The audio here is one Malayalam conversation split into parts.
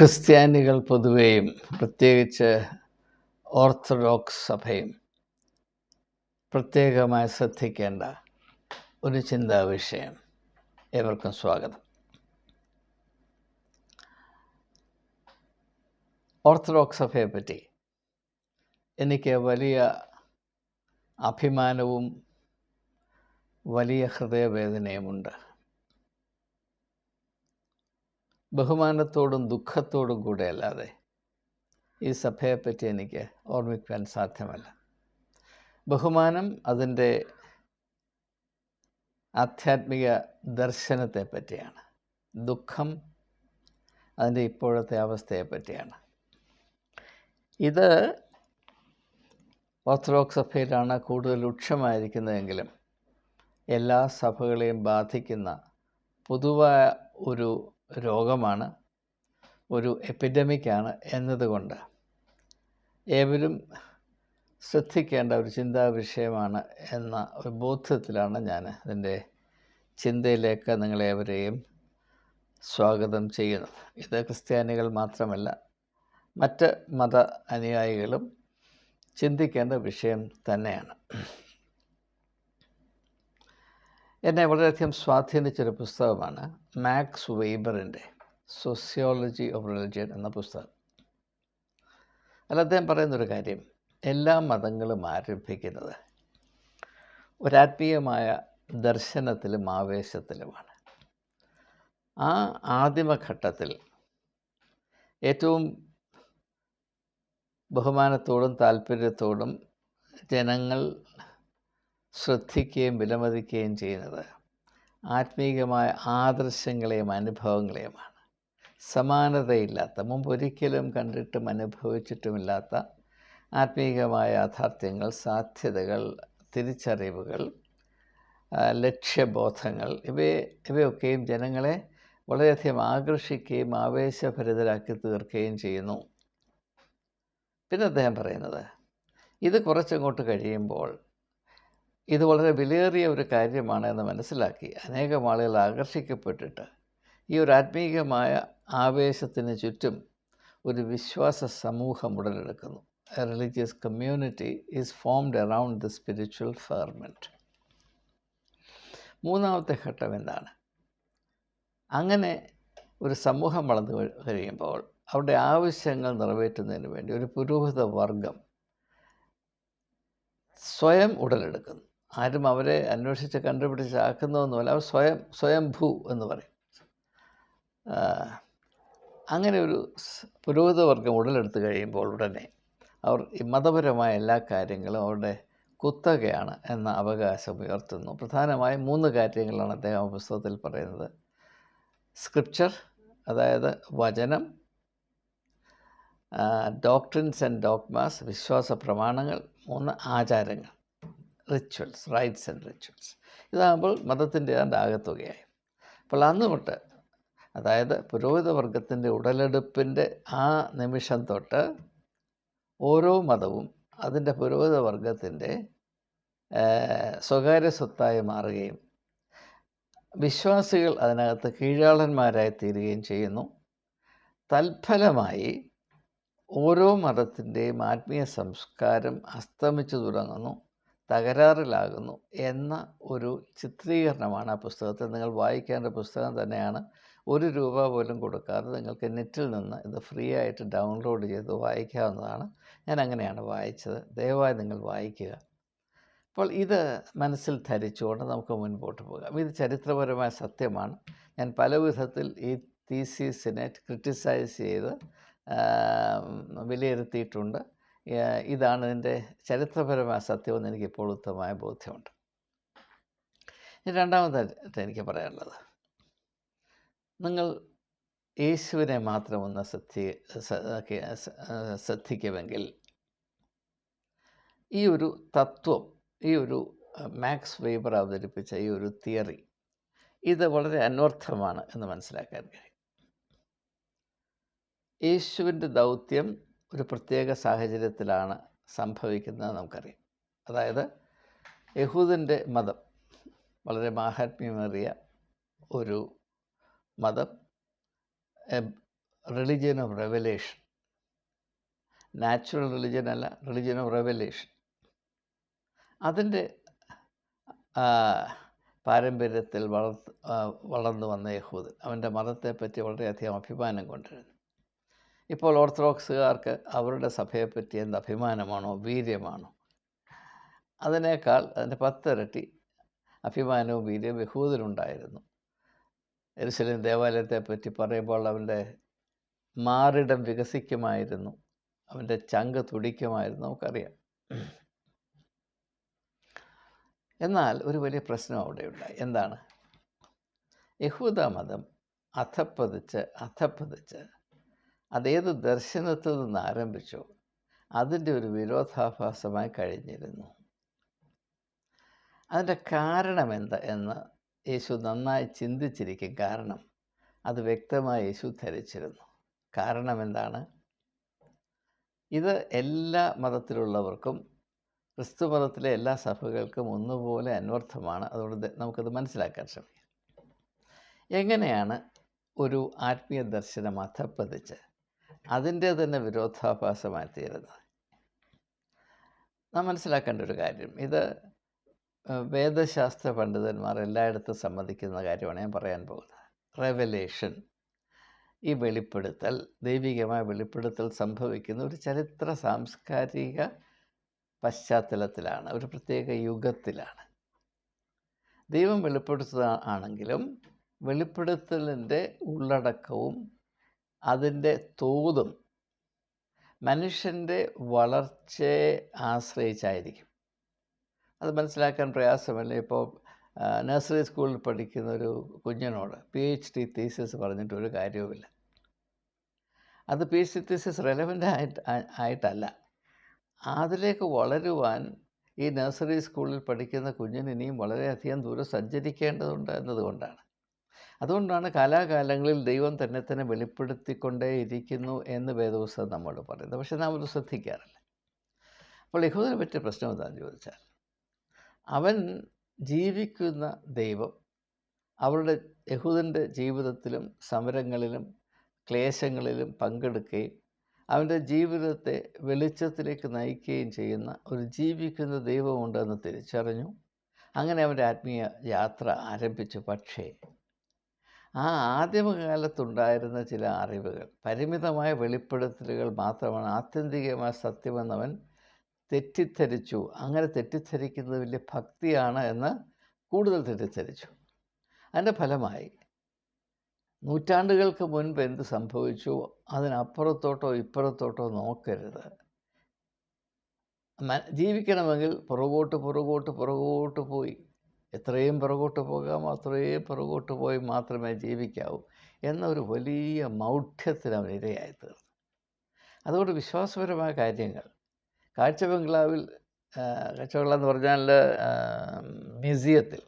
ക്രിസ്ത്യാനികൾ പൊതുവെയും പ്രത്യേകിച്ച് ഓർത്തഡോക്സ് സഭയും പ്രത്യേകമായി ശ്രദ്ധിക്കേണ്ട ഒരു ചിന്താ വിഷയം. ഏവർക്കും സ്വാഗതം. ഓർത്തഡോക്സ് സഭയെപ്പറ്റി എനിക്ക് വലിയ അഭിമാനവും വലിയ ഹൃദയവേദനയുമുണ്ട് ബഹുമാനത്തോടും ദുഃഖത്തോടും കൂടെ അല്ലാതെ ഈ സഭയെപ്പറ്റി എനിക്ക് ഓർമ്മിക്കാൻ സാധ്യമല്ല. ബഹുമാനം അതിന്റെ ആധ്യാത്മിക ദർശനത്തെ പറ്റിയാണ് ദുഃഖം അതിന്റെ ഇപ്പോഴത്തെ അവസ്ഥയെ പറ്റിയാണ് ഇത് ഓർത്തഡോക്സ് സഭയിലാണ് കൂടുതൽ രൂക്ഷമായിരിക്കുന്നതെങ്കിലും എല്ലാ സഭകളെയും ബാധിക്കുന്ന പൊതുവായ ഒരു രോഗമാണ് ഒരു എപ്പിഡമിക്കാണ് എന്നതുകൊണ്ട് ഏവരും ശ്രദ്ധിക്കേണ്ട ഒരു ചിന്താ വിഷയമാണ് എന്ന ഒരു ബോധ്യത്തിലാണ് ഞാൻ അതിന്റെ ചിന്തയിലേക്ക് നിങ്ങളേവരെയും സ്വാഗതം ചെയ്യുന്നത്. ഇത് ക്രിസ്ത്യാനികൾ മാത്രമല്ല മറ്റ് മത അനുയായികളും ചിന്തിക്കേണ്ട വിഷയം തന്നെയാണ്. എന്നെ വളരെയധികം സ്വാധീനിച്ചൊരു പുസ്തകമാണ് മാക്സ് വെയ്ബറിന്റെ സോസിയോളജി ഓഫ് റിലിജിയൻ എന്ന പുസ്തകം. അല്ല അദ്ദേഹം പറയുന്നൊരു കാര്യം എല്ലാ മതങ്ങളും ആരംഭിക്കുന്നത് ഒരാത്മീയമായ ദർശനത്തിലും ആവേശത്തിലുമാണ്. ആ ആദിമഘട്ടത്തിൽ ഏറ്റവും ബഹുമാനത്തോടും താല്പര്യത്തോടും ജനങ്ങൾ ശ്രദ്ധിക്കുകയും വിലമതിക്കുകയും ചെയ്യുന്നത് ആത്മീകമായ ആദർശങ്ങളെയും അനുഭവങ്ങളെയുമാണ്. സമാനതയില്ലാത്ത മുമ്പ് ഒരിക്കലും കണ്ടിട്ടും അനുഭവിച്ചിട്ടുമില്ലാത്ത ആത്മീകമായ യാഥാർത്ഥ്യങ്ങൾ സാധ്യതകൾ തിരിച്ചറിവുകൾ ലക്ഷ്യബോധങ്ങൾ ഇവയെ ഇവയൊക്കെയും ജനങ്ങളെ വളരെയധികം ആകർഷിക്കുകയും ആവേശഭരിതരാക്കി തീർക്കുകയും ചെയ്യുന്നു. പിന്നെ അദ്ദേഹം പറയുന്നത് ഇത് കുറച്ചങ്ങോട്ട് കഴിയുമ്പോൾ ഇത് വളരെ വിലയേറിയ ഒരു കാര്യമാണ് എന്ന് മനസ്സിലാക്കി. അനേകം ആളുകൾ ആകർഷിക്കപ്പെട്ടിട്ട് ഈ ഒരു ആത്മീയമായ ആവേശത്തിന് ചുറ്റും ഒരു വിശ്വാസ സമൂഹം ഉടലെടുക്കുന്നു. Religious community is formed around the spiritual ferment മൂന്നാമത്തെ ഘട്ടം എന്താണ്? അങ്ങനെ ഒരു സമൂഹം വളർന്നു കഴിയുമ്പോൾ അവരുടെ ആവശ്യങ്ങൾ നിറവേറ്റുന്നതിന് വേണ്ടി ഒരു പുരോഹിത വർഗം സ്വയം ഉടലെടുക്കുന്നു. ആരും അവരെ അന്വേഷിച്ച് കണ്ടുപിടിച്ച് ആക്കുന്നതൊന്നുമല്ല. അവർ സ്വയം സ്വയംഭൂ എന്ന് പറയും. അങ്ങനെ ഒരു പുരോഹിതവർഗം ഉടലെടുത്ത് കഴിയുമ്പോൾ ഉടനെ അവർ ഈ മതപരമായ എല്ലാ കാര്യങ്ങളും അവരുടെ കുത്തകയാണ് എന്ന അവകാശം ഉയർത്തുന്നു. പ്രധാനമായും മൂന്ന് കാര്യങ്ങളാണ് അദ്ദേഹം പുസ്തകത്തിൽ പറയുന്നത്. സ്ക്രിപ്ചർ അതായത് വചനം ഡോക്ട്രിൻസ് ആൻഡ് ഡോക്മാസ് വിശ്വാസ പ്രമാണങ്ങൾ മൂന്ന് ആചാരങ്ങൾ. റിച്വൽസ് റൈറ്റ്സ് ആൻഡ് റിച്വൽസ് ഇതാകുമ്പോൾ മതത്തിന്റെ ഏതാണ്ട് ആകത്തുകയായി. അപ്പോൾ അന്ന് തൊട്ട് അതായത് പുരോഹിതവർഗത്തിന്റെ ഉടലെടുപ്പിന്റെ ആ നിമിഷം തൊട്ട് ഓരോ മതവും അതിന്റെ പുരോഹിതവർഗത്തിന്റെ സ്വകാര്യ സ്വത്തായി മാറുകയും വിശ്വാസികൾ അതിനകത്ത് കീഴാളന്മാരായി തീരുകയും ചെയ്യുന്നു. തൽഫലമായി ഓരോ മതത്തിന്റെയും ആത്മീയ സംസ്കാരം അസ്തമിച്ചു തുടങ്ങുന്നു. തകരാറിലാകുന്നു എന്ന ഒരു ചിത്രീകരണമാണ് ആ പുസ്തകത്തിൽ നിങ്ങൾ വായിക്കേണ്ട പുസ്തകം തന്നെയാണ്. ഒരു രൂപ പോലും കൊടുക്കാതെ നിങ്ങൾക്ക് നെറ്റിൽ നിന്ന് ഇത് ഫ്രീ ആയിട്ട് ഡൗൺലോഡ് ചെയ്ത് വായിക്കാവുന്നതാണ്. ഞാൻ അങ്ങനെയാണ് വായിച്ചത്. ദയവായി നിങ്ങൾ വായിക്കുക. അപ്പോൾ ഇത് മനസ്സിൽ ധരിച്ചുകൊണ്ട് നമുക്ക് മുൻപോട്ട് പോകാം. ഇത് ചരിത്രപരമായ സത്യമാണ്. ഞാൻ പല വിധത്തിൽ ഈ തീസീസിനെ ക്രിട്ടിസൈസ് ചെയ്ത് വിലയിരുത്തിയിട്ടുണ്ട്. ഇതാണ് ഇതിന്റെ ചരിത്രപരമായ സത്യമെന്ന് എനിക്ക് ഇപ്പോൾ ഉത്തമമായ ബോധ്യമുണ്ട്. രണ്ടാമതായിട്ട് എനിക്ക് പറയാനുള്ളത്. നിങ്ങൾ യേശുവിനെ മാത്രം ഒന്ന് സത്യ ശ്രദ്ധിക്കുമെങ്കിൽ ഈ ഒരു തത്വം ഈ ഒരു മാക്സ് വെയ്ബർ അവതരിപ്പിച്ച ഈ ഒരു തിയറി ഇത് വളരെ അന്വർത്ഥമാണ് എന്ന് മനസ്സിലാക്കാൻ കഴിയും. യേശുവിന്റെ ദൗത്യം ഒരു പ്രത്യേക സാഹചര്യത്തിലാണ് സംഭവിക്കുന്നത് നമുക്കറിയാം. അതായത് യഹൂദന്റെ മതം വളരെ മാഹാത്മ്യമേറിയ ഒരു മതം religion of revelation natural religion അല്ല റിലിജിയൻ ഓഫ് റെവലേഷൻ അതിന്റെ പാരമ്പര്യത്തിൽ വളർത്ത് വളർന്നു വന്ന യഹൂദൻ. അവന്റെ മതത്തെപ്പറ്റി വളരെയധികം അഭിമാനം കൊണ്ടിരുന്നു. ഇപ്പോൾ ഓർത്തഡോക്സുകാർക്ക് അവരുടെ സഭയെപ്പറ്റി എന്ത് അഭിമാനമാണോ വീര്യമാണോ? അതിനേക്കാൾ അതിന്റെ പത്തിരട്ടി അഭിമാനവും വീര്യവും യഹൂദനുണ്ടായിരുന്നു എരുസലേം ദേവാലയത്തെപ്പറ്റി പറയുമ്പോൾ അവന്റെ മാറിടം വികസിക്കുമായിരുന്നു. അവന്റെ ചങ്ക് തുടിക്കുമായിരുന്നു നമുക്കറിയാം. എന്നാൽ ഒരു വലിയ പ്രശ്നം അവിടെ ഉണ്ടായി എന്താണ്? യഹൂദ മതം അധപ്പതിച്ച് അധപ്പതിച്ച് അതേത് ദർശനത്തിൽ നിന്ന് ആരംഭിച്ചോ അതിന്റെ ഒരു വിരോധാഭാസമായി കഴിഞ്ഞിരുന്നു. അതിന്റെ കാരണം എന്താ എന്ന് യേശു നന്നായി ചിന്തിച്ചിരിക്കും. കാരണം അത് വ്യക്തമായി യേശു ധരിച്ചിരുന്നു. കാരണം എന്താണ്? ഇത് എല്ലാ മതത്തിലുള്ളവർക്കും ക്രിസ്തു മതത്തിലെ എല്ലാ സഭകൾക്കും ഒന്നുപോലെ അന്വർത്ഥമാണ്. അതുകൊണ്ട് നമുക്കത് മനസ്സിലാക്കാൻ ശ്രമിക്കാം. എങ്ങനെയാണ് ഒരു ആത്മീയ ദർശനം അധപ്പതിച്ച് അതിന്റെ തന്നെ വിരോധാഭാസമായി തീരുന്നത്. നാം മനസ്സിലാക്കേണ്ട ഒരു കാര്യം. ഇത് വേദശാസ്ത്ര പണ്ഡിതന്മാർ എല്ലായിടത്തും സമ്മതിക്കുന്ന കാര്യമാണ് ഞാൻ പറയാൻ പോകുന്നത്. റെവലേഷൻ ഈ വെളിപ്പെടുത്തൽ ദൈവികമായ വെളിപ്പെടുത്തൽ സംഭവിക്കുന്ന ഒരു ചരിത്ര സാംസ്കാരിക പശ്ചാത്തലത്തിലാണ് ഒരു പ്രത്യേക യുഗത്തിലാണ്. ദൈവം വെളിപ്പെടുത്തുക ആണെങ്കിലും വെളിപ്പെടുത്തലിന്റെ ഉള്ളടക്കവും അതിന്റെ തോതും മനുഷ്യന്റെ വളർച്ചയെ ആശ്രയിച്ചായിരിക്കും. അത് മനസ്സിലാക്കാൻ പ്രയാസമല്ല? ഇപ്പോൾ നഴ്സറി സ്കൂളിൽ പഠിക്കുന്ന ഒരു കുഞ്ഞിനോട് പി എച്ച് ഡി തീസിസ് പറഞ്ഞിട്ട് ഒരു കാര്യവുമില്ല. അത് P H D thesis relevant ആയിട്ട് ആയിട്ടല്ല. അതിലേക്ക് വളരുവാൻ ഈ നഴ്സറി സ്കൂളിൽ പഠിക്കുന്ന കുഞ്ഞിന് ഇനിയും വളരെയധികം ദൂരം സഞ്ചരിക്കേണ്ടതുണ്ട് എന്നതുകൊണ്ടാണ്. അതുകൊണ്ടാണ് കാലാകാലങ്ങളിൽ ദൈവം തന്നെ തന്നെ വെളിപ്പെടുത്തിക്കൊണ്ടേയിരിക്കുന്നു എന്ന് വേദപുസ്തകം നമ്മോട് പറയുന്നത്. പക്ഷെ നാം അത് ശ്രദ്ധിക്കാറില്ല. അപ്പോൾ യഹൂദനെ പറ്റിയ പ്രശ്നം എന്താണെന്ന് ചോദിച്ചാൽ അവൻ ജീവിക്കുന്ന ദൈവം അവരുടെ യഹൂദന്റെ ജീവിതത്തിലും സമരങ്ങളിലും ക്ലേശങ്ങളിലും പങ്കെടുക്കുകയും അവന്റെ ജീവിതത്തെ വെളിച്ചത്തിലേക്ക് നയിക്കുകയും ചെയ്യുന്ന ഒരു ജീവിക്കുന്ന ദൈവമുണ്ടെന്ന് തിരിച്ചറിഞ്ഞു. അങ്ങനെ അവന്റെ ആത്മീയ യാത്ര ആരംഭിച്ചു. പക്ഷേ ആ ആദ്യമകാലത്തുണ്ടായിരുന്ന ചില അറിവുകൾ. പരിമിതമായ വെളിപ്പെടുത്തലുകൾ മാത്രമാണ് ആത്യന്തികമായ സത്യമെന്നവൻ തെറ്റിദ്ധരിച്ചു. അങ്ങനെ തെറ്റിദ്ധരിക്കുന്നത് വലിയ ഭക്തിയാണ് എന്ന് കൂടുതൽ തെറ്റിദ്ധരിച്ചു. അതിന്റെ ഫലമായി നൂറ്റാണ്ടുകൾക്ക് മുൻപ് എന്ത് സംഭവിച്ചു? അതിനപ്പുറത്തോട്ടോ ഇപ്പുറത്തോട്ടോ നോക്കരുത്. ജീവിക്കണമെങ്കിൽ പുറകോട്ട് പുറകോട്ട് പുറകോട്ട് പോയി. എത്രയും പുറകോട്ട് പോകാം അത്രയും പുറകോട്ട് പോയി മാത്രമേ ജീവിക്കാവൂ എന്നൊരു വലിയ മൗഢ്യത്തിന് അവൻ ഇരയായി തീർന്നു. അതുകൊണ്ട് വിശ്വാസപരമായ കാര്യങ്ങൾ. കാഴ്ച ബംഗ്ലാവിൽ എന്ന് പറഞ്ഞാൽ മ്യൂസിയത്തിൽ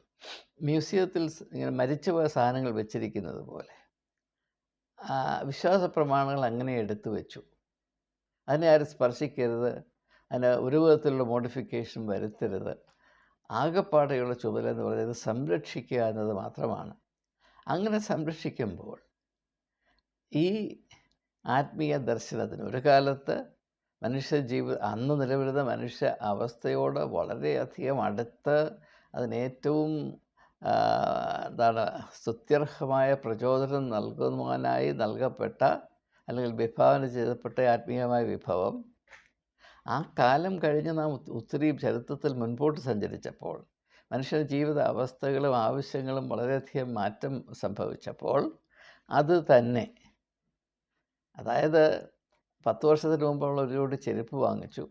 മ്യൂസിയത്തിൽ ഇങ്ങനെ മരിച്ചുപോയ സാധനങ്ങൾ വെച്ചിരിക്കുന്നത് പോലെ വിശ്വാസ പ്രമാണങ്ങൾ അങ്ങനെ എടുത്തു വെച്ചു. അതിനെ ആരും സ്പർശിക്കരുത്. അതിന് ഒരു വിധത്തിലുള്ള മോഡിഫിക്കേഷൻ വരുത്തരുത്. ആകപ്പാടെയുള്ള ചുമതല എന്ന് പറയുന്നത് സംരക്ഷിക്കുക എന്നത് മാത്രമാണ്. അങ്ങനെ സംരക്ഷിക്കുമ്പോൾ ഈ ആത്മീയ ദർശനത്തിന് ഒരു കാലത്ത് മനുഷ്യ ജീവിത അന്ന് നിലവിലുന്ന മനുഷ്യ അവസ്ഥയോട് വളരെയധികം അടുത്ത് അതിനേറ്റവും എന്താണ് സ്തുത്യർഹമായ പ്രചോദനം നൽകുവാനായി നൽകപ്പെട്ട അല്ലെങ്കിൽ വിഭാവന ചെയ്യപ്പെട്ട ആത്മീയമായ വിഭവം ആ കാലം കഴിഞ്ഞ് നാം ഒത്ത് ഒത്തിരി ചരിത്രത്തിൽ മുൻപോട്ട് സഞ്ചരിച്ചപ്പോൾ മനുഷ്യന്റെ ജീവിത അവസ്ഥകളും ആവശ്യങ്ങളും വളരെയധികം മാറ്റം സംഭവിച്ചപ്പോൾ അത് തന്നെ. അതായത് പത്ത് വർഷത്തിന് മുമ്പുള്ള ഒരു ചെരുപ്പ് വാങ്ങിച്ചു.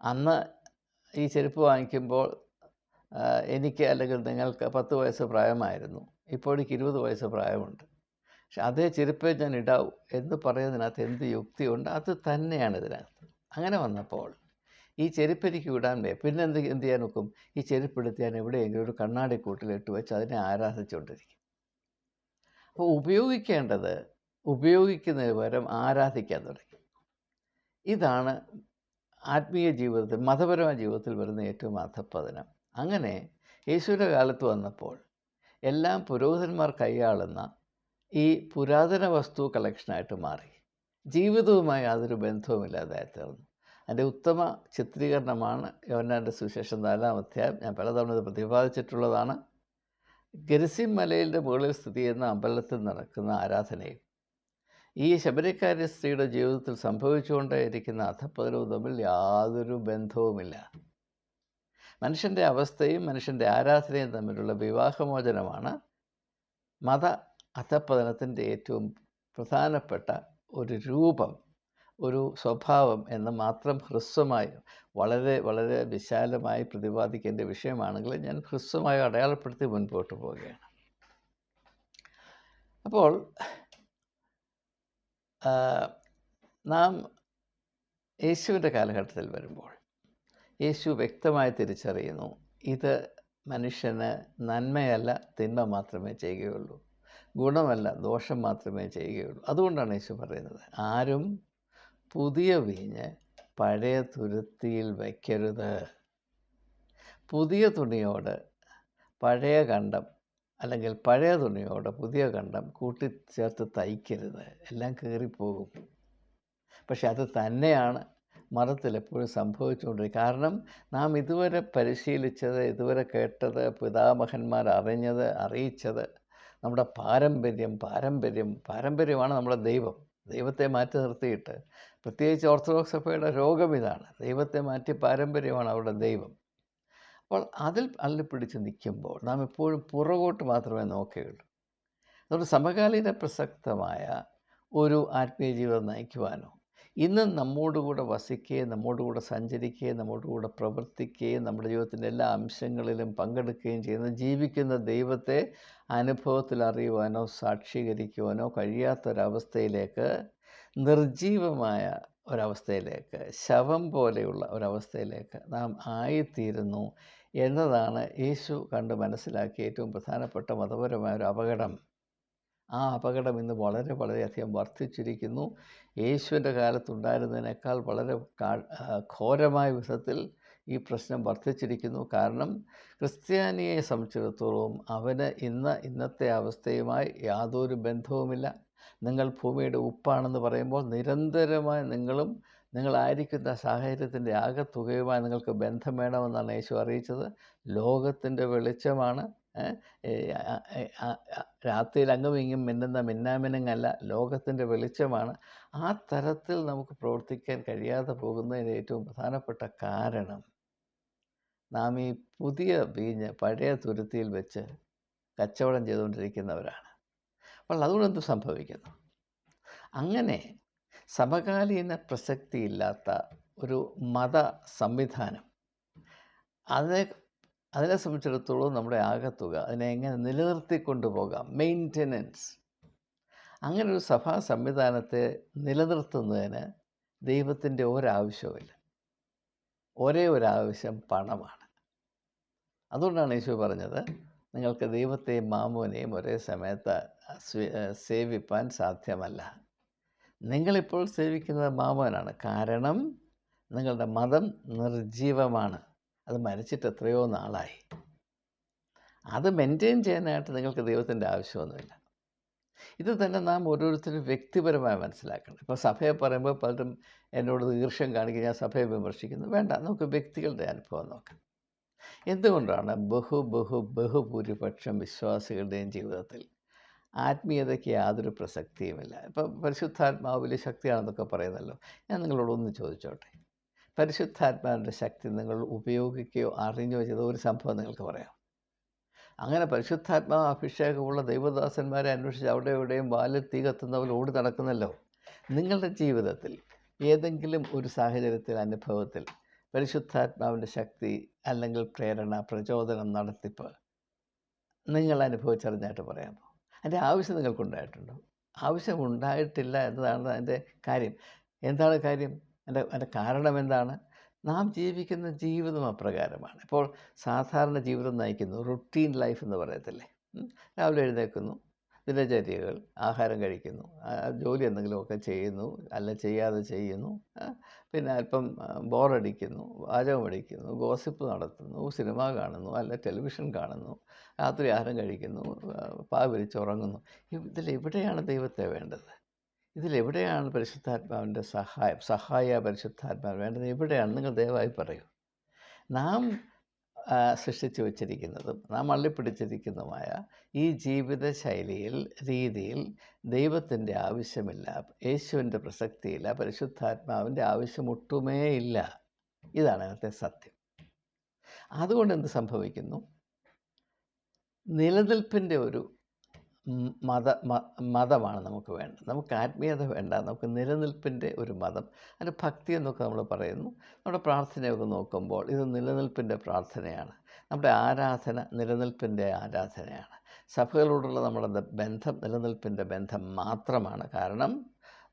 അന്ന് ഈ ചെരുപ്പ് വാങ്ങിക്കുമ്പോൾ എനിക്ക് അല്ലെങ്കിൽ നിങ്ങൾക്ക് പത്ത് വയസ്സ് പ്രായമായിരുന്നു. ഇപ്പോൾ എനിക്ക് ഇരുപത് വയസ്സ് പ്രായമുണ്ട്. പക്ഷെ അതേ ചെരുപ്പേ ഞാൻ ഇടാവൂ എന്ന് പറയുന്നതിനകത്ത് എന്ത് യുക്തിയുണ്ട്? അത് തന്നെയാണ് ഇതിനകത്ത്. അങ്ങനെ വന്നപ്പോൾ ഈ ചെരുപ്പ് എനിക്ക് വിടാൻ വേ പിന്നെ എന്ത് എന്ത് ചെയ്യാൻ നോക്കും? ഈ ചെരുപ്പ് എടുത്ത് ഞാൻ എവിടെയെങ്കിലും ഒരു കണ്ണാടി കൂട്ടിലിട്ട് വെച്ച് അതിനെ ആരാധിച്ചുകൊണ്ടിരിക്കും. അപ്പോൾ ഉപയോഗിക്കേണ്ടത് ഉപയോഗിക്കുന്നതിന് പകരം ആരാധിക്കാൻ തുടങ്ങി. ഇതാണ് ആത്മീയ ജീവിതത്തിൽ മതപരമായ ജീവിതത്തിൽ വരുന്ന ഏറ്റവും അധപ്പതനം അങ്ങനെ യേശുവിന്റെ കാലത്ത് വന്നപ്പോൾ എല്ലാം പുരോഹിതന്മാർ കൈയാളുന്ന ഈ പുരാതന വസ്തു കളക്ഷനായിട്ട് മാറി. ജീവിതവുമായി യാതൊരു ബന്ധവുമില്ലാതായി തീർന്നു അതിന്റെ ഉത്തമ ചിത്രീകരണമാണ് യോഹന്നാന്റെ സുവിശേഷം നാലാം അധ്യായം. ഞാൻ പലതവണ ഇത് പ്രതിപാദിച്ചിട്ടുള്ളതാണ്. ഗരിസിം മലയിലെ മുകളിൽ സ്ഥിതി ചെയ്യുന്ന അമ്പലത്തിൽ നടക്കുന്ന ആരാധനയും ഈ ശബരിക്കാരി സ്ത്രീയുടെ ജീവിതത്തിൽ സംഭവിച്ചുകൊണ്ടേയിരിക്കുന്ന അധപ്പതനവും തമ്മിൽ യാതൊരു ബന്ധവുമില്ല. മനുഷ്യന്റെ അവസ്ഥയും മനുഷ്യന്റെ ആരാധനയും തമ്മിലുള്ള വിവാഹമോചനമാണ് മത അധപ്പതനത്തിന്റെ ഏറ്റവും പ്രധാനപ്പെട്ട ഒരു രൂപം ഒരു സ്വഭാവം എന്ന് മാത്രം ഹ്രസ്വമായി വളരെ വളരെ വിശാലമായി പ്രതിപാദിക്കേണ്ട വിഷയമാണെങ്കിൽ ഞാൻ ഹ്രസ്വമായി അടയാളപ്പെടുത്തി മുൻപോട്ട് പോവുകയാണ്. അപ്പോൾ നാം യേശുവിന്റെ കാലഘട്ടത്തിൽ വരുമ്പോൾ യേശു വ്യക്തമായി തിരിച്ചറിയുന്നു ഇത് മനുഷ്യന് നന്മയല്ല തിന്മ മാത്രമേ ചെയ്യുകയുള്ളൂ. ഗുണമല്ല ദോഷം മാത്രമേ ചെയ്യുകയുള്ളൂ. അതുകൊണ്ടാണ് യേശു പറയുന്നത് ആരും പുതിയ വീഞ്ഞ് പഴയ തുരുത്തിയിൽ വയ്ക്കരുത്. പുതിയ തുണിയോട് പഴയ കണ്ടം അല്ലെങ്കിൽ പഴയ തുണിയോട് പുതിയ കണ്ടം കൂട്ടിച്ചേർത്ത് തയ്ക്കരുത്. എല്ലാം കീറിപ്പോകും. പക്ഷെ അത് തന്നെയാണ് മതത്തിൽ എപ്പോഴും സംഭവിച്ചുകൊണ്ടിരിക്കുക കാരണം നാം ഇതുവരെ പരിശീലിച്ചത് ഇതുവരെ കേട്ടത് പിതാമഹന്മാർ അറിഞ്ഞത് അറിയിച്ചത് നമ്മുടെ പാരമ്പര്യം പാരമ്പര്യം പാരമ്പര്യമാണ് നമ്മുടെ ദൈവം. ദൈവത്തെ മാറ്റി നിർത്തിയിട്ട് പ്രത്യേകിച്ച് ഓർത്തഡോക്സ് സഭയുടെ രോഗം ഇതാണ്. ദൈവത്തെ മാറ്റി പാരമ്പര്യമാണ് അവരുടെ ദൈവം. അപ്പോൾ അതിൽ അല്ലി അള്ളിപ്പിടിച്ച് നിൽക്കുമ്പോൾ നാം എപ്പോഴും പുറകോട്ട് മാത്രമേ നോക്കുകയുള്ളൂ. അതുകൊണ്ട് സമകാലീന പ്രസക്തമായ ഒരു ആത്മീയ ജീവിതം നയിക്കുവാനോ ഇന്ന് നമ്മോടുകൂടെ വസിക്കുകയും നമ്മോടുകൂടെ സഞ്ചരിക്കുകയും നമ്മോടുകൂടെ പ്രവർത്തിക്കുകയും നമ്മുടെ ജീവിതത്തിന്റെ എല്ലാ അംശങ്ങളിലും പങ്കെടുക്കുകയും ചെയ്യുന്ന ജീവിക്കുന്ന ദൈവത്തെ അനുഭവത്തിൽ അറിയുവാനോ സാക്ഷീകരിക്കുവാനോ കഴിയാത്തൊരവസ്ഥയിലേക്ക് നിർജീവമായ ഒരവസ്ഥയിലേക്ക് ശവം പോലെയുള്ള ഒരവസ്ഥയിലേക്ക് നാം ആയിത്തീരുന്നു എന്നതാണ് യേശു കണ്ട് മനസ്സിലാക്കിയ ഏറ്റവും പ്രധാനപ്പെട്ട മതപരമായ ഒരു അപകടം. ആ അപകടം ഇന്ന് വളരെ വളരെയധികം വർദ്ധിച്ചിരിക്കുന്നു. യേശുവിന്റെ കാലത്തുണ്ടായിരുന്നതിനേക്കാൾ വളരെ ഘോരമായ വിധത്തിൽ ഈ പ്രശ്നം വർദ്ധിച്ചിരിക്കുന്നു. കാരണം ക്രിസ്ത്യാനിയെ സംബന്ധിച്ചിടത്തോളം അവന് ഇന്ന് ഇന്നത്തെ അവസ്ഥയുമായി യാതൊരു ബന്ധവുമില്ല. നിങ്ങൾ ഭൂമിയുടെ ഉപ്പാണെന്ന് പറയുമ്പോൾ നിരന്തരമായി നിങ്ങളും നിങ്ങളായിരിക്കുന്ന സാഹചര്യത്തിന്റെ ആകെത്തുകയുമായി നിങ്ങൾക്ക് ബന്ധം വേണമെന്നാണ് യേശു അറിയിച്ചത്. ലോകത്തിന്റെ വെളിച്ചമാണ്. രാത്രിയിൽ അങ്ങും ഇങ്ങും മിന്നുന്ന മിന്നാമിനുങ്ങല്ല ലോകത്തിന്റെ വെളിച്ചമാണ്. ആ തരത്തിൽ നമുക്ക് പ്രവർത്തിക്കാൻ കഴിയാതെ പോകുന്നതിന് ഏറ്റവും പ്രധാനപ്പെട്ട കാരണം നാം ഈ പുതിയ വീഞ്ഞ് പഴയ തുരുത്തിയിൽ വെച്ച് കച്ചവടം ചെയ്തുകൊണ്ടിരിക്കുന്നവരാണ്. അപ്പോൾ അതുകൊണ്ട് എന്ത് സംഭവിക്കുന്നു? അങ്ങനെ സമകാലീന പ്രസക്തിയില്ലാത്ത ഒരു മത സംവിധാനം അതിനെ അതിനെ സംബന്ധിച്ചിടത്തോളം നമ്മുടെ ആകത്തുക അതിനെ എങ്ങനെ നിലനിർത്തിക്കൊണ്ടു പോകാം മെയിന്റനൻസ് അങ്ങനെ ഒരു സഭാ സംവിധാനത്തെ നിലനിർത്തുന്നതിന് ദൈവത്തിന്റെ ഒരാവശ്യവുമില്ല. ഒരേ ഒരാവശ്യം പണമാണ്. അതുകൊണ്ടാണ് യേശു പറഞ്ഞത് നിങ്ങൾക്ക് ദൈവത്തെയും മാമോനെയും ഒരേ സമയത്ത് സേവിപ്പാൻ സാധ്യമല്ല. നിങ്ങളിപ്പോൾ സേവിക്കുന്നത് മാമോനാണ് കാരണം നിങ്ങളുടെ മതം നിർജീവമാണ് അത് മരിച്ചിട്ട് എത്രയോ നാളായി. അത് മെയിന്റെയിൻ ചെയ്യാനായിട്ട് നിങ്ങൾക്ക് ദൈവത്തിന്റെ ആവശ്യമൊന്നുമില്ല. ഇത് തന്നെ നാം ഓരോരുത്തരും വ്യക്തിപരമായി മനസ്സിലാക്കണം. ഇപ്പോൾ സഭയെ പറയുമ്പോൾ പലരും എന്നോട് ഈർഷ്യം കാണിക്കുക ഞാൻ സഭയെ വിമർശിക്കുന്നു. വേണ്ട നമുക്ക് വ്യക്തികളുടെ അനുഭവം നോക്കാം. എന്തുകൊണ്ടാണ് ബഹു ബഹു ബഹുഭൂരിപക്ഷം വിശ്വാസികളുടെയും ജീവിതത്തിൽ ആത്മീയതയ്ക്ക് യാതൊരു പ്രസക്തിയുമില്ല? ഇപ്പം പരിശുദ്ധാത്മാവ് വലിയ ശക്തിയാണെന്നൊക്കെ പറയുന്നല്ലോ. ഞാൻ നിങ്ങളോടൊന്ന് ചോദിച്ചോട്ടെ? പരിശുദ്ധാത്മാവിന്റെ ശക്തി നിങ്ങൾ ഉപയോഗിക്കുകയോ അറിഞ്ഞോ ചെയ്ത ഒരു സംഭവം നിങ്ങൾക്ക് പറയാം. അങ്ങനെ പരിശുദ്ധാത്മാവ് അഭിഷേകമുള്ള ദൈവദാസന്മാരെ അന്വേഷിച്ച് അവിടെ എവിടെയും വാലിൽ തീ കത്തുന്നവർ ഓടി നടക്കുന്നല്ലോ. നിങ്ങളുടെ ജീവിതത്തിൽ ഏതെങ്കിലും ഒരു സാഹചര്യത്തിൽ അനുഭവത്തിൽ പരിശുദ്ധാത്മാവിന്റെ ശക്തി അല്ലെങ്കിൽ പ്രേരണ പ്രചോദനം നടത്തിപ്പ് നിങ്ങൾ അനുഭവിച്ചറിഞ്ഞായിട്ട് പറയാമോ അതിന്റെ ആവശ്യം നിങ്ങൾക്കുണ്ടായിട്ടുണ്ടോ? ആവശ്യം ഉണ്ടായിട്ടില്ല എന്നതാണ് അതിന്റെ കാര്യം. എന്താണ് കാര്യം? അതിന്റെ അതിന്റെ കാരണം എന്താണ്? നാം ജീവിക്കുന്ന ജീവിതം അപ്രകാരമാണ്. ഇപ്പോൾ സാധാരണ ജീവിതം നയിക്കുന്നു റുട്ടീൻ ലൈഫ് എന്ന് പറയത്തില്ലേ? രാവിലെ എഴുന്നേൽക്കുന്നു ദിനചര്യകൾ ആഹാരം കഴിക്കുന്നു ജോലി എന്തെങ്കിലുമൊക്കെ ചെയ്യുന്നു അല്ല ചെയ്യാതെ ചെയ്യുന്നു പിന്നെ അല്പം ബോറടിക്കുന്നു വാചകം അടിക്കുന്നു ഗോസിപ്പ് നടത്തുന്നു സിനിമ കാണുന്നു അല്ല ടെലിവിഷൻ കാണുന്നു രാത്രി ആഹാരം കഴിക്കുന്നു പാ വിരിച്ച് ഉറങ്ങുന്നു ഇതിലെവിടെയാണ് ദൈവത്തെ വേണ്ടത്? ഇതിലെവിടെയാണ് പരിശുദ്ധാത്മാവിന്റെ സഹായം? സഹായ പരിശുദ്ധാത്മാവ് വേണ്ടത് എവിടെയാണ്? നിങ്ങൾ ദയവായി പറയൂ. നാം സൃഷ്ടിച്ചു വച്ചിരിക്കുന്നതും നാം അള്ളിപ്പിടിച്ചിരിക്കുന്നതുമായ ഈ ജീവിത ശൈലിയിൽ രീതിയിൽ ദൈവത്തിന്റെ ആവശ്യമില്ല യേശുവിന്റെ പ്രസക്തിയില്ല പരിശുദ്ധാത്മാവിന്റെ ആവശ്യം ഒട്ടുമേ ഇല്ല ഇതാണ് അതിനകത്തെ സത്യം. അതുകൊണ്ട് എന്ത് സംഭവിക്കുന്നു? നിലനിൽപ്പിന്റെ ഒരു മത മതമാണ് നമുക്ക് വേണ്ടത്. നമുക്ക് ആത്മീയത വേണ്ട. നമുക്ക് നിലനിൽപ്പിന്റെ ഒരു മതം അതിന്റെ ഭക്തി എന്നൊക്കെ നമ്മൾ പറയുന്നു. നമ്മുടെ പ്രാർത്ഥനയൊക്കെ നോക്കുമ്പോൾ ഇത് നിലനിൽപ്പിന്റെ പ്രാർത്ഥനയാണ്. നമ്മുടെ ആരാധന നിലനിൽപ്പിന്റെ ആരാധനയാണ്. സഭകളോടുള്ള നമ്മുടെ ബന്ധം നിലനിൽപ്പിന്റെ ബന്ധം മാത്രമാണ്. കാരണം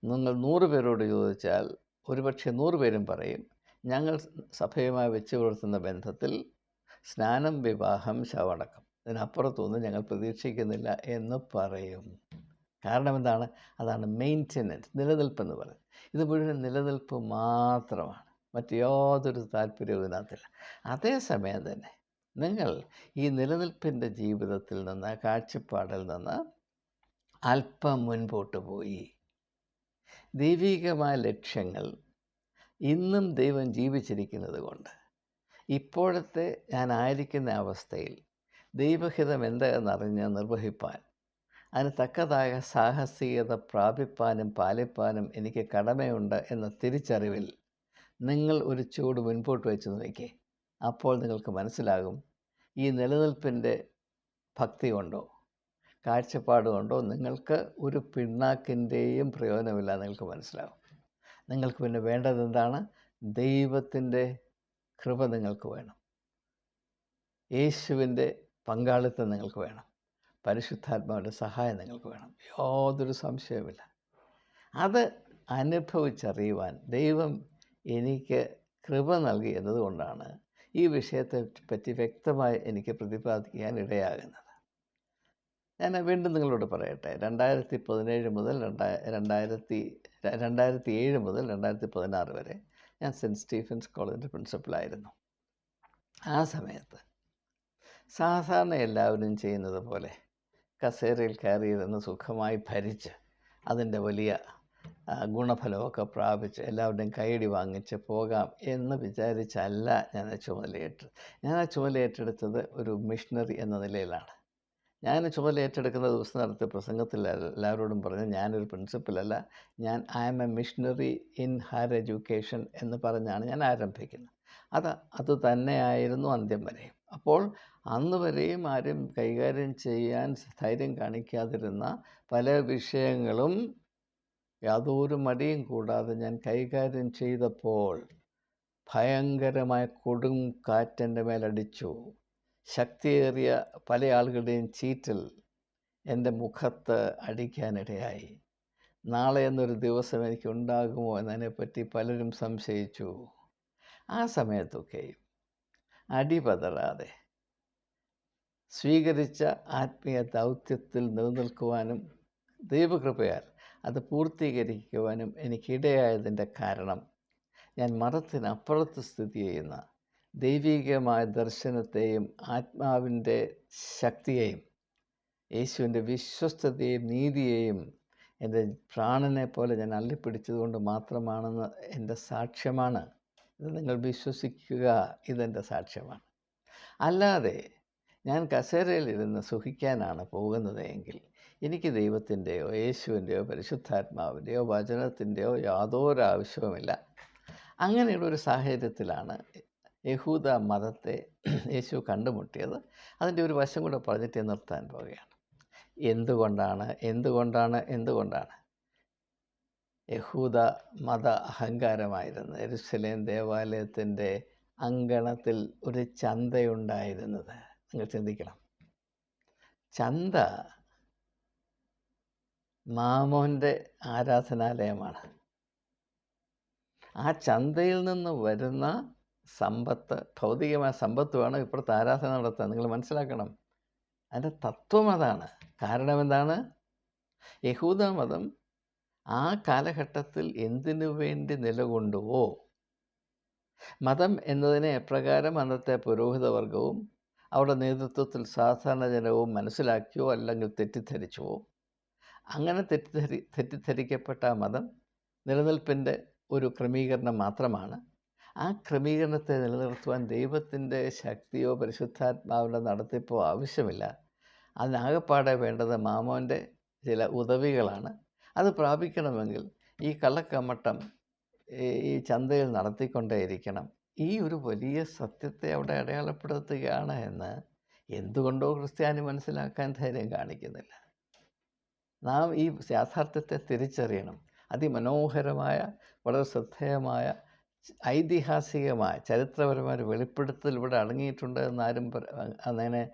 നിങ്ങൾ നൂറ് പേരോട് ചോദിച്ചാൽ ഒരുപക്ഷെ നൂറ് പേരും പറയും ഞങ്ങൾ സഭയുമായി വെച്ച് പുലർത്തുന്ന ബന്ധത്തിൽ സ്നാനം വിവാഹം ശവടക്കം ഇതിനപ്പുറത്തൊന്നും ഞങ്ങൾ പ്രതീക്ഷിക്കുന്നില്ല എന്ന് പറയും. കാരണം എന്താണ്? അതാണ് മെയിന്റനൻസ് നിലനിൽപ്പെന്ന് പറയുന്നത്. ഇത് മുഴുവൻ നിലനിൽപ്പ് മാത്രമാണ്. മറ്റ് യാതൊരു താല്പര്യവും ഇതിനകത്തില്ല. അതേസമയം തന്നെ നിങ്ങൾ ഈ നിലനിൽപ്പിന്റെ ജീവിതത്തിൽ നിന്ന് കാഴ്ചപ്പാടിൽ നിന്ന് അല്പം മുൻപോട്ട് പോയി. ദൈവികമായ ലക്ഷ്യങ്ങൾ ഇന്നും ദൈവം ജീവിച്ചിരിക്കുന്നത് കൊണ്ട് ഇപ്പോഴത്തെ ഞാനായിരിക്കുന്ന അവസ്ഥയിൽ ദൈവഹിതം എന്തെന്നറിഞ്ഞ് നിർവഹിപ്പാൻ. അതിന് തക്കതായ സാഹസികത പ്രാപിപ്പാനും പാലിപ്പാനും എനിക്ക് കടമയുണ്ട് എന്ന തിരിച്ചറിവിൽ നിങ്ങൾ ഒരു ചൂട് മുൻപോട്ട് വെച്ച് നോക്കേ. അപ്പോൾ നിങ്ങൾക്ക് മനസ്സിലാകും ഈ നിലനിൽപ്പിന്റെ ഭക്തി കൊണ്ടോ കാഴ്ചപ്പാട് കൊണ്ടോ നിങ്ങൾക്ക് ഒരു പിണ്ണാക്കിന്റെയും പ്രയോജനമില്ല നിങ്ങൾക്ക് മനസ്സിലാകും. നിങ്ങൾക്ക് പിന്നെ വേണ്ടത് എന്താണ്? ദൈവത്തിന്റെ കൃപ നിങ്ങൾക്ക് വേണം. യേശുവിന്റെ പങ്കാളിത്തം നിങ്ങൾക്ക് വേണം. പരിശുദ്ധാത്മാവിന്റെ സഹായം നിങ്ങൾക്ക് വേണം. യാതൊരു സംശയവുമില്ല. അത് അനുഭവിച്ചറിയുവാൻ ദൈവം എനിക്ക് കൃപ നൽകി എന്നതുകൊണ്ടാണ് ഈ വിഷയത്തെ പറ്റി വ്യക്തമായി എനിക്ക് പ്രതിപാദിക്കാൻ ഇടയാകുന്നത്. ഞാൻ വീണ്ടും നിങ്ങളോട് പറയട്ടെ. രണ്ടായിരത്തി പതിനേഴ് മുതൽ രണ്ടായ രണ്ടായിരത്തി രണ്ടായിരത്തി ഏഴ് മുതൽ രണ്ടായിരത്തി പതിനാറ് വരെ ഞാൻ സെന്റ് സ്റ്റീഫൻസ് കോളേജിന്റെ പ്രിൻസിപ്പളായിരുന്നു ആ സമയത്ത് സാധാരണ എല്ലാവരും ചെയ്യുന്നത് പോലെ കസേരയിൽ കയറിയിരുന്ന് സുഖമായി ഭരിച്ച് അതിന്റെ വലിയ ഗുണഫലമൊക്കെ പ്രാപിച്ച് എല്ലാവരുടെയും കൈയടി വാങ്ങിച്ച് പോകാം എന്ന് വിചാരിച്ചല്ല ഞാൻ ആ ചുമതലയേറ്റത് ഞാൻ ആ ചുമതലയേറ്റെടുത്തത് ഒരു മിഷണറി എന്ന നിലയിലാണ്. ഞാൻ ചുമതല ഏറ്റെടുക്കുന്ന ദിവസം നടത്തിയ പ്രസംഗത്തിൽ എല്ലാവരോടും പറഞ്ഞു ഞാനൊരു പ്രിൻസിപ്പലല്ല ഞാൻ I am a missionary in higher education എന്ന് പറഞ്ഞാണ് ഞാൻ ആരംഭിക്കുന്നത്. അത് അത് തന്നെയായിരുന്നു അന്ത്യം വരെയും. അപ്പോൾ അന്ന് വരെയും ആരും കൈകാര്യം ചെയ്യാൻ ധൈര്യം കാണിക്കാതിരുന്ന പല വിഷയങ്ങളും യാതൊരു മടിയും കൂടാതെ ഞാൻ കൈകാര്യം ചെയ്തപ്പോൾ ഭയങ്കരമായ കൊടും കാറ്റെന്റെ മേലടിച്ചു. ശക്തിയേറിയ പല ആളുകളുടെയും ചീറ്റൽ എന്റെ മുഖത്ത് അടിക്കാനിടയായി. നാളെ എന്നൊരു ദിവസം എനിക്ക് ഉണ്ടാകുമോ എന്നതിനെപ്പറ്റി പലരും സംശയിച്ചു. ആ സമയത്തൊക്കെയും അടിപതറാതെ സ്വീകരിച്ച ആത്മീയ ദൗത്യത്തിൽ നിലനിൽക്കുവാനും ദൈവകൃപയാൽ അത് പൂർത്തീകരിക്കുവാനും എനിക്കിടയായതിന്റെ കാരണം. ഞാൻ മതത്തിനപ്പുറത്ത് സ്ഥിതി ചെയ്യുന്ന ദൈവികമായ ദർശനത്തെയും ആത്മാവിന്റെ ശക്തിയെയും യേശുവിന്റെ വിശ്വസ്തതയെയും നീതിയെയും എന്റെ പ്രാണനെ പോലെ ഞാൻ അള്ളിപ്പിടിച്ചതുകൊണ്ട് മാത്രമാണെന്ന് എന്റെ സാക്ഷ്യമാണ്. ഇത് നിങ്ങൾ വിശ്വസിക്കുക ഇതെന്റെ സാക്ഷ്യമാണ്. അല്ലാതെ ഞാൻ കസേരയിലിരുന്ന് സുഖിക്കാനാണ് പോകുന്നത് എങ്കിൽ എനിക്ക് ദൈവത്തിന്റെയോ യേശുവിന്റെയോ പരിശുദ്ധാത്മാവിന്റെയോ വചനത്തിന്റെയോ യാതൊരു ആവശ്യവുമില്ല. അങ്ങനെയുള്ള ഒരു സാഹചര്യത്തിലാണ് യഹൂദ മതത്തെ യേശു കണ്ടുമുട്ടിയത്. അതിന്റെ ഒരു വശം കൂടെ പറഞ്ഞിട്ട് നിർത്താൻ പോവുകയാണ്. എന്തുകൊണ്ടാണ്? എന്തുകൊണ്ടാണ്? എന്തുകൊണ്ടാണ്? യഹൂദ മത അഹങ്കാരമായിരുന്നു. എരുസലേം ദേവാലയത്തിന്റെ അങ്കണത്തിൽ ഒരു ചന്തയുണ്ടായിരുന്നത്. നിങ്ങൾ ചിന്തിക്കണം. ചന്ത മാമോന്റെ ആരാധനാലയമാണ്. ആ ചന്തയിൽ നിന്ന് വരുന്ന സമ്പത്ത് ഭൗതികമായ സമ്പത്ത് വേണം ഇപ്പോഴത്തെ ആരാധന നടത്താൻ. നിങ്ങൾ മനസ്സിലാക്കണം. അതിന്റെ തത്വം അതാണ്. കാരണം എന്താണ്? യഹൂദ മതം ആ കാലഘട്ടത്തിൽ എന്തിനു വേണ്ടി നിലകൊണ്ടുവോ? മതം എന്നതിനെ എപ്രകാരം അന്നത്തെ പുരോഹിതവർഗവും അവരുടെ നേതൃത്വത്തിൽ സാധാരണ ജനവും മനസ്സിലാക്കിയോ അല്ലെങ്കിൽ തെറ്റിദ്ധരിച്ചുവോ അങ്ങനെ തെറ്റിദ്ധരി തെറ്റിദ്ധരിക്കപ്പെട്ട മതം നിലനിൽപ്പിന്റെ ഒരു ക്രമീകരണം മാത്രമാണ്. ആ ക്രമീകരണത്തെ നിലനിർത്തുവാൻ ദൈവത്തിന്റെ ശക്തിയോ പരിശുദ്ധാത്മാവിന്റെ നടത്തിപ്പോ ആവശ്യമില്ല. അതിനാകപ്പാടെ വേണ്ടത് മാമോന്റെ ചില ഉദവികളാണ്. അത് പ്രാപിക്കണമെങ്കിൽ ഈ കള്ളക്കമ്മട്ടം ഈ ചന്തയിൽ നടത്തിക്കൊണ്ടേയിരിക്കണം. ഈ ഒരു വലിയ സത്യത്തെ അവിടെ അടയാളപ്പെടുത്തുകയാണ് എന്ന് എന്തുകൊണ്ടോ ക്രിസ്ത്യാനി മനസ്സിലാക്കാൻ ധൈര്യം കാണിക്കുന്നില്ല. നാം ഈ യാഥാർത്ഥ്യത്തെ തിരിച്ചറിയണം. അതിമനോഹരമായ വളരെ ശ്രദ്ധേയമായ ഐതിഹാസികമായ ചരിത്രപരമായ ഒരു വെളിപ്പെടുത്തൽ ഇവിടെ അടങ്ങിയിട്ടുണ്ട് എന്നാരും അങ്ങനെ